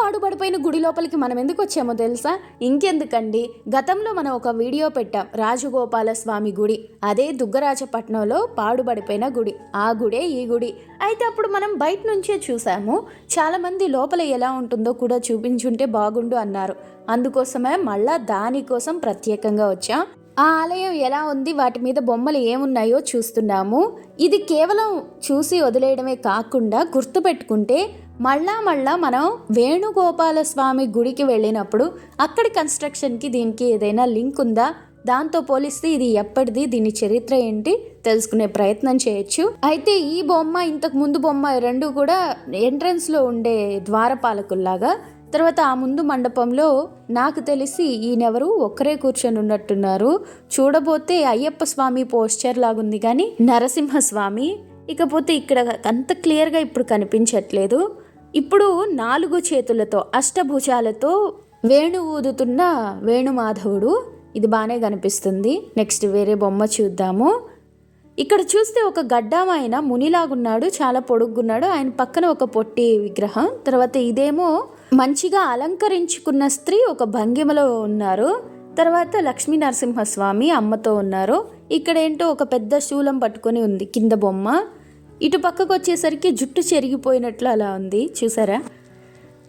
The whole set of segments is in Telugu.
పాడుబడిపోయిన గుడి లోపలికి మనం ఎందుకు వచ్చామో తెలుసా? ఇంకెందుకండి? గతంలో మనం ఒక వీడియో పెట్టాం రాజగోపాల స్వామి గుడి. అదే దుగ్గరాజపట్నంలో పాడుబడిపోయిన గుడి. ఆ గుడే ఈ గుడి. అయితే అప్పుడు మనం బయట నుంచే చూసాము. చాలామంది లోపల ఎలా ఉంటుందో కూడా చూపించుంటే బాగుండు అన్నారు. అందుకోసమే మళ్ళా దానికోసం ప్రత్యేకంగా వచ్చాం. ఆ ఆలయం ఎలా ఉంది? వాటి మీద బొమ్మలు ఏమున్నాయో చూస్తున్నాము. ఇది కేవలం చూసి వదిలేయడమే కాకుండా గుర్తుపెట్టుకుంటే మళ్ళా మళ్ళా మనం వేణుగోపాల స్వామి గుడికి వెళ్ళినప్పుడు అక్కడి కన్స్ట్రక్షన్కి దీనికి ఏదైనా లింక్ ఉందా? దాంతో పోలిస్తే ఇది ఎప్పటిది? దీని చరిత్ర ఏంటి? తెలుసుకునే ప్రయత్నం చేయొచ్చు. అయితే ఈ బొమ్మ ఇంతకు ముందు బొమ్మ రెండు కూడా ఎంట్రన్స్లో ఉండే ద్వారపాలకుల్లాగా. తర్వాత ఆ ముందు మండపంలో నాకు తెలిసి ఈయనెవరు ఒక్కరే కూర్చొని ఉన్నట్టున్నారు. చూడబోతే అయ్యప్ప స్వామి పోస్చర్ లాగుంది కానీ నరసింహస్వామి ఇకపోతే ఇక్కడ అంత క్లియర్గా ఇప్పుడు కనిపించట్లేదు. ఇప్పుడు నాలుగు చేతులతో అష్టభుజాలతో వేణు ఊదుతున్న వేణుమాధవుడు. ఇది బాగానే కనిపిస్తుంది. నెక్స్ట్ వేరే బొమ్మ చూద్దాము. ఇక్కడ చూస్తే ఒక గడ్డామాయన మునిలాగున్నాడు చాలా పొడుగున్నాడు ఆయన పక్కన ఒక పొట్టి విగ్రహం. తర్వాత ఇదేమో మంచిగా అలంకరించుకున్న స్త్రీ ఒక భంగిమలో ఉన్నారు. తర్వాత లక్ష్మీ నరసింహస్వామి అమ్మతో ఉన్నారు. ఇక్కడ ఏంటో ఒక పెద్ద శూలం పట్టుకొని ఉంది కింద బొమ్మ. ఇటు పక్కకు వచ్చేసరికి జుట్టు చెరిగిపోయినట్లు అలా ఉంది. చూసారా?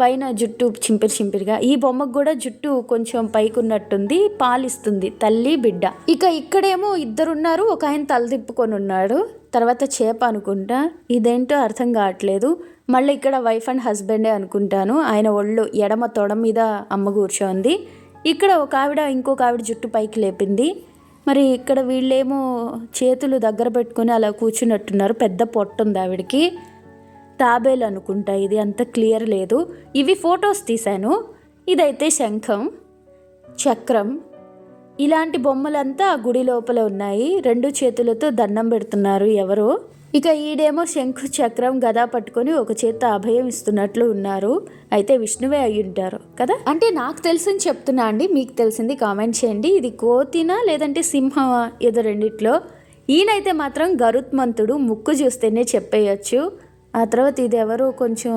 పైన జుట్టు చింపిరి చింపిరిగా. ఈ బొమ్మకు కూడా జుట్టు కొంచెం పైకున్నట్టుంది పాలిస్తుంది తల్లి బిడ్డ. ఇక ఇక్కడేమో ఇద్దరున్నారు ఒక ఆయన తల తిప్పుకొని ఉన్నాడు. తర్వాత చేప అనుకుంటా. ఇదేంటో అర్థం కావట్లేదు. మళ్ళీ ఇక్కడ వైఫ్ అండ్ హస్బెండే అనుకుంటాను. ఆయన ఒళ్ళు ఎడమ తొడ మీద అమ్మ కూర్చోంది. ఇక్కడ ఒక ఆవిడ ఇంకొక ఆవిడ జుట్టు పైకి లేపింది. మరి ఇక్కడ వీళ్ళేమో చేతులు దగ్గర పెట్టుకొని అలా కూర్చున్నట్టున్నారు. పెద్ద పొట్టుంది ఆవిడకి. తాబేలు అనుకుంటా ఇది అంత క్లియర్ లేదు. ఇవి ఫొటోస్ తీశాను. ఇదైతే శంఖం చక్రం. ఇలాంటి బొమ్మలంతా గుడి లోపల ఉన్నాయి. రెండు చేతులతో దండం పెడుతున్నారు ఎవరు. ఇక ఈడేమో శంఖు చక్రం గదా పట్టుకొని ఒక చేత అభయం ఇస్తున్నట్లు ఉన్నారు. అయితే విష్ణువే అయి ఉంటారు కదా? అంటే నాకు తెలిసింది చెప్తున్నా అండి మీకు తెలిసింది కామెంట్ చేయండి. ఇది కోతినా లేదంటే సింహమా? ఏదో రెండిట్లో. ఈయనైతే మాత్రం గరుత్మంతుడు ముక్కు చూస్తేనే చెప్పేయచ్చు. ఆ తర్వాత ఇది ఎవరు కొంచెం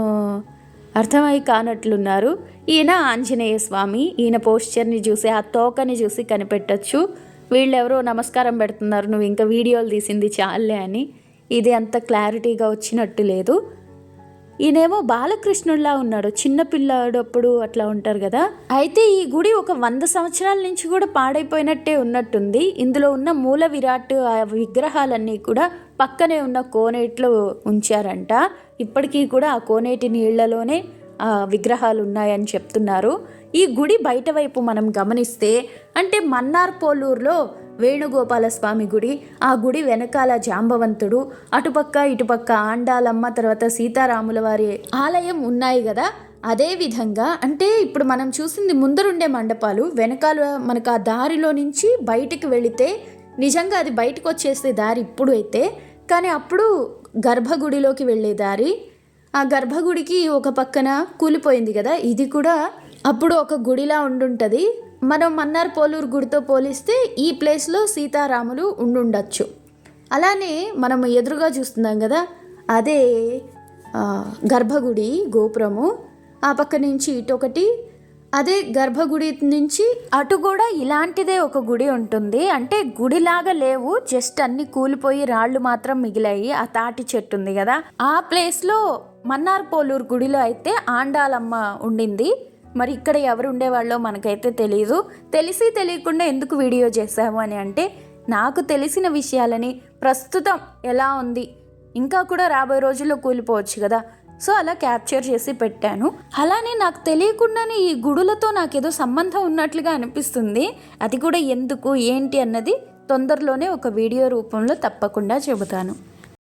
అర్థమై కానట్లున్నారు. ఈయన ఆంజనేయ స్వామి. ఈయన పోస్చర్ని చూసి ఆ తోకని చూసి కనిపెట్టచ్చు. వీళ్ళెవరో నమస్కారం పెడుతున్నారు నువ్వు ఇంకా వీడియోలు తీసింది చాలే అని. ఇది అంత క్లారిటీగా వచ్చినట్టు లేదు. ఈయనేమో బాలకృష్ణుడిలా ఉన్నాడు చిన్నపిల్లాడప్పుడు అట్లా ఉంటారు కదా. అయితే ఈ గుడి ఒక వంద సంవత్సరాల నుంచి కూడా పాడైపోయినట్టే ఉన్నట్టుంది. ఇందులో ఉన్న మూల విరాట్ ఆ విగ్రహాలన్నీ కూడా పక్కనే ఉన్న కోనేట్లో ఉంచారంట. ఇప్పటికీ కూడా ఆ కోనేటి నీళ్ళలోనే విగ్రహాలు ఉన్నాయని చెప్తున్నారు. ఈ గుడి బయట వైపు మనం గమనిస్తే అంటే మన్నార్ పోలూరులో వేణుగోపాల స్వామి గుడి ఆ గుడి వెనకాల జాంబవంతుడు అటుపక్క ఇటుపక్క ఆండాలమ్మ తర్వాత సీతారాముల వారి ఆలయం ఉన్నాయి కదా అదే విధంగా అంటే ఇప్పుడు మనం చూసింది ముందరుండే మండపాలు వెనకాల మనకు ఆ దారిలో నుంచి బయటికి వెళితే నిజంగా అది బయటకు వచ్చేసే దారి ఇప్పుడు అయితే కానీ అప్పుడు గర్భగుడిలోకి వెళ్ళే దారి ఆ గర్భగుడికి ఒక పక్కన కూలిపోయింది కదా ఇది కూడా అప్పుడు ఒక గుడిలా ఉండుంటుంది. మనం మన్నార్ పోలూరు గుడితో పోలిస్తే ఈ ప్లేస్లో సీతారాములు ఉండుండొచ్చు. అలానే మనం ఎదురుగా చూస్తున్నాం కదా అదే గర్భగుడి గోపురము. ఆ పక్క నుంచి ఇటొకటి అదే గర్భగుడి నుంచి అటు కూడా ఇలాంటిదే ఒక గుడి ఉంటుంది. అంటే గుడిలాగా లేవు జస్ట్ అన్ని కూలిపోయి రాళ్ళు మాత్రం మిగిలాయి ఆ తాటి చెట్టు ఉంది కదా. ఆ ప్లేస్లో మన్నార్ పోలూరు గుడిలో అయితే ఆండాలమ్మ ఉండింది. మరి ఇక్కడ ఎవరు ఉండేవాళ్ళో మనకైతే తెలియదు తెలిసి తెలియకుండా ఎందుకు వీడియో చేసాము అని అంటే నాకు తెలిసిన విషయాలని ప్రస్తుతం ఎలా ఉంది ఇంకా కూడా రాబోయే రోజుల్లో కూలిపోవచ్చు కదా. సో అలా క్యాప్చర్ చేసి పెట్టాను. అలానే నాకు తెలియకుండానే ఈ గుడులతో నాకేదో సంబంధం ఉన్నట్లుగా అనిపిస్తుంది. అది కూడా ఎందుకు ఏంటి అన్నది తొందరలోనే ఒక వీడియో రూపంలో తప్పకుండా చెబుతాను.